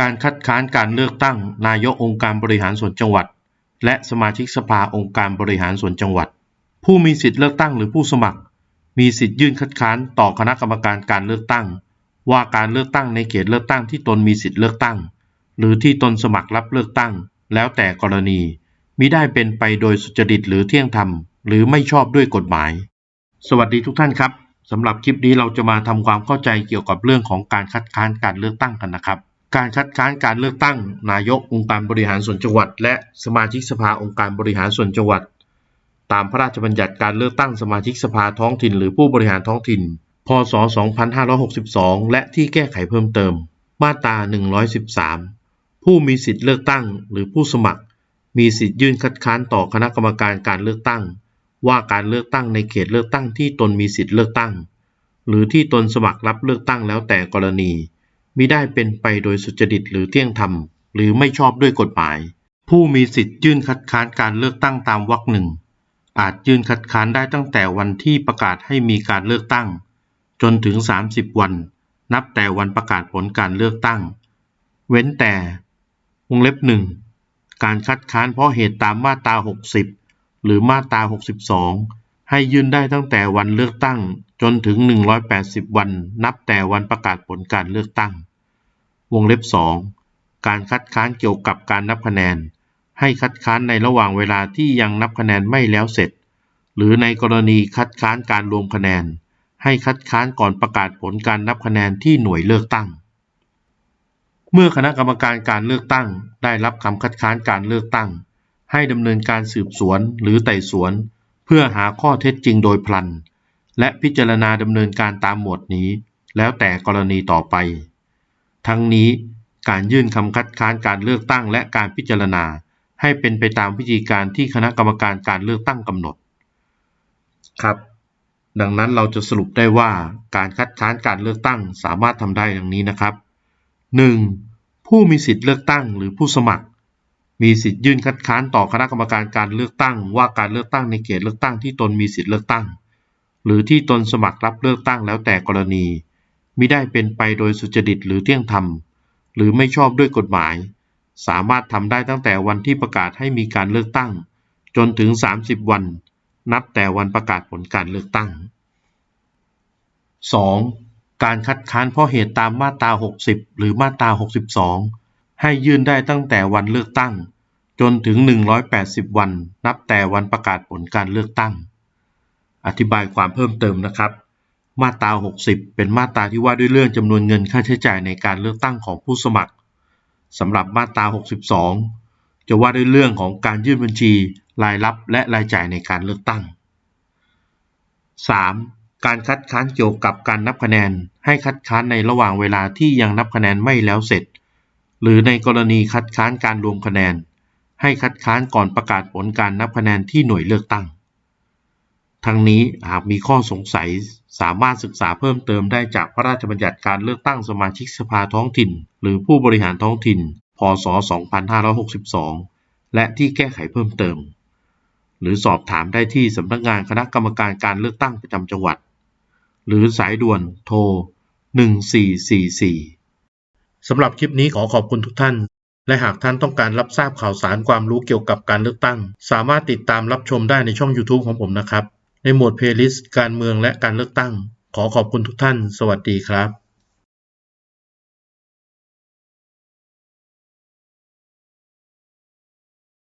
การคัดค้านการเลือกตั้ง นายกองค์การบริหารส่วนจังหวัด และสมาชิกสภาองค์การบริหารส่วนจังหวัด ผู้มีสิทธิเลือกตั้งหรือผู้สมัคร มีสิทธิ์ยื่นคัดค้านต่อคณะกรรมการการเลือกตั้ง ว่าการเลือกตั้งในเขตเลือกตั้งที่ตนมีสิทธิเลือกตั้ง หรือที่ตนสมัครรับเลือกตั้ง แล้วแต่กรณีมิได้เป็นไปโดยสุจริตหรือเที่ยงธรรม หรือไม่ชอบด้วยกฎหมาย สวัสดีทุกท่านครับสำหรับคลิปนี้เราจะมาทำความเข้าใจเกี่ยวกับเรื่องของการคัดค้านการเลือกตั้งกันนะครับ การคัดค้านการเลือกตั้ง นายกองค์การบริหารส่วนจังหวัด และสมาชิกสภาองค์การบริหารส่วนจังหวัด ตามพระราชบัญญัติการเลือกตั้งสมาชิกสภาท้องถิ่น หรือผู้บริหารท้องถิ่น พศ 2562 และที่แก้ไขเพิ่มเติม มาตรา 113 ผู้มีสิทธิเลือกตั้งหรือผู้สมัคร มีสิทธิยื่นคัดค้านต่อคณะกรรมการการเลือกตั้ง ว่าการเลือกตั้งในเขตเลือกตั้งที่ตนมีสิทธิเลือกตั้ง หรือที่ตนสมัครรับเลือกตั้งแล้วแต่กรณี มิได้เป็นไปโดยสุจริตหรือเที่ยงธรรม หรือไม่ชอบด้วยกฎหมาย ผู้มีสิทธิ์ยื่นคัดค้านการเลือกตั้งตามวรรคหนึ่งอาจยื่นคัดค้านได้ตั้งแต่วันที่ประกาศให้มีการเลือกตั้ง จนถึง 30 วัน นับแต่วันประกาศผลการเลือกตั้ง เว้นแต่ วงเล็บหนึ่งการคัดค้านเพราะเหตุตามมาตรา 60 หรือมาตรา 62 ให้ยื่นได้ตั้งแต่วันเลือกตั้ง จนถึง 180 วัน นับแต่วันประกาศผลการเลือกตั้ง วงเล็บ 2 การคัดค้านเกี่ยวกับการนับคะแนน ให้คัดค้านในระหว่างเวลาที่ยังนับคะแนนไม่แล้วเสร็จ หรือในกรณีคัดค้านการรวมคะแนน ให้คัดค้านก่อนประกาศผลการนับคะแนนที่หน่วยเลือกตั้ง เมื่อคณะกรรมการการเลือกตั้ง ได้รับคำคัดค้านการเลือกตั้ง ให้ดำเนินการสืบสวนหรือไต่สวน พื่อหาข้อเท็จจริงโดยพลัน และพิจารณาดำเนินการตามหมวดนี้ แล้วแต่กรณีต่อไป ทั้งนี้การยื่นคำคัดค้านการเลือกตั้งและการพิจารณาให้เป็นไปตามวิธีการที่คณะกรรมการการเลือกตั้งกำหนด ครับ ดังนั้นเราจะสรุปได้ว่าการคัดค้านการเลือกตั้งสามารถทำได้ดังนี้นะครับ 1. ผู้มีสิทธิเลือกตั้งหรือผู้สมัคร มีสิทธิ์ยื่นคัดค้านต่อคณะกรรมการการเลือกตั้ง ว่าการเลือกตั้งในเขตเลือกตั้งที่ตนมีสิทธิ์เลือกตั้ง หรือที่ตนสมัครรับเลือกตั้งแล้วแต่กรณีมิได้เป็นไปโดยสุจริตหรือเที่ยงธรรม หรือไม่ชอบด้วยกฎหมาย สามารถทำได้ตั้งแต่วันที่ประกาศให้มีการเลือกตั้ง จนถึง 30 วัน นับแต่วันประกาศผลการเลือกตั้ง 2. การคัดค้านเพราะเหตุตามมาตรา 60 หรือมาตรา 62 ให้ยื่นได้ตั้งแต่วันเลือกตั้ง จนถึง 180 วัน นับแต่วันประกาศผลการเลือกตั้ง อธิบายความเพิ่มเติมนะครับ มาตรา 60 เป็นมาตราที่ว่าด้วยเรื่องจำนวนเงินค่าใช้จ่ายในการเลือกตั้งของผู้สมัครสำหรับมาตรา 62 จะว่าด้วยเรื่องของการยื่นบัญชี รายรับและรายจ่ายในการเลือกตั้ง 3. การคัดค้านเกี่ยวกับการนับคะแนน ให้คัดค้านในระหว่างเวลาที่ยังนับคะแนนไม่แล้วเสร็จ หรือในกรณีคัดค้านการรวมคะแนน ให้คัดค้านก่อนประกาศผลการนับคะแนนที่หน่วยเลือกตั้ง ทั้งนี้หากมีข้อสงสัยสามารถศึกษาเพิ่มเติมได้จากพระราชบัญญัติการเลือกตั้งสมาชิกสภาท้องถิ่น หรือผู้บริหารท้องถิ่น พศ 2562 และที่แก้ไขเพิ่มเติม หรือสอบถามได้ที่สำนักงานคณะกรรมการการเลือกตั้งประจำจังหวัด หรือสายด่วนโทร 1444 สำหรับคลิปนี้ขอขอบคุณทุกท่าน และหากท่านต้องการรับทราบข่าวสารความรู้เกี่ยวกับการเลือกตั้ง สามารถติดตามรับชมได้ในช่อง YouTube ของผมนะครับ ในหมวดเพลย์ลิสต์การเมืองและการเลือกตั้ง ขอขอบคุณทุกท่าน สวัสดีครับ